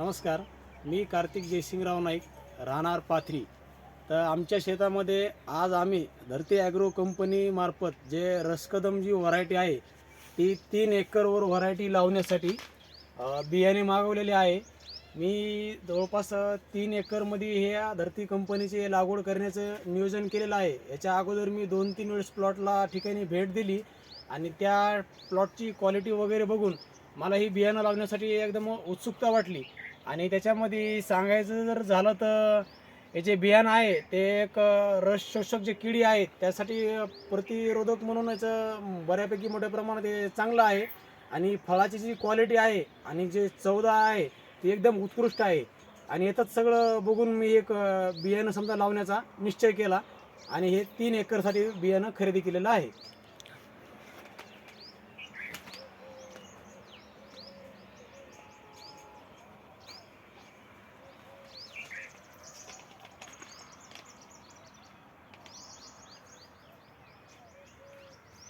नमस्कार. मी कार्तिक जयसिंगराव नाईक राहणार पाथरी. तर आमच्या शेतामध्ये आज आम्ही धरती ॲग्रो कंपनीमार्फत जे रसकदम जी व्हरायटी आहे ती तीन एकरवर व्हरायटी लावण्यासाठी बियाणे मागवलेले आहे. मी जवळपास तीन एकरमध्ये हे धरती कंपनीचे लागवड करण्याचं नियोजन केलेलं आहे. याच्या अगोदर मी दोन तीन वेळेस प्लॉटला ठिकाणी भेट दिली आणि त्या प्लॉटची क्वालिटी वगैरे बघून मला ही बियाणं लावण्यासाठी एकदम उत्सुकता वाटली. आणि त्याच्यामध्ये सांगायचं जर झालं तर हे जे बियाणं आहे ते एक रस शोषक जे किडी आहेत त्यासाठी प्रतिरोधक म्हणून याचं बऱ्यापैकी मोठ्या प्रमाणात हे चांगलं आहे. आणि फळाची जी क्वालिटी आहे आणि जे चौदा आहे ती एकदम उत्कृष्ट आहे. आणि येतच सगळं बघून मी एक बियाणं समजा लावण्याचा निश्चय केला. आणि हे तीन एकरसाठी बियाणं खरेदी केलेलं आहे.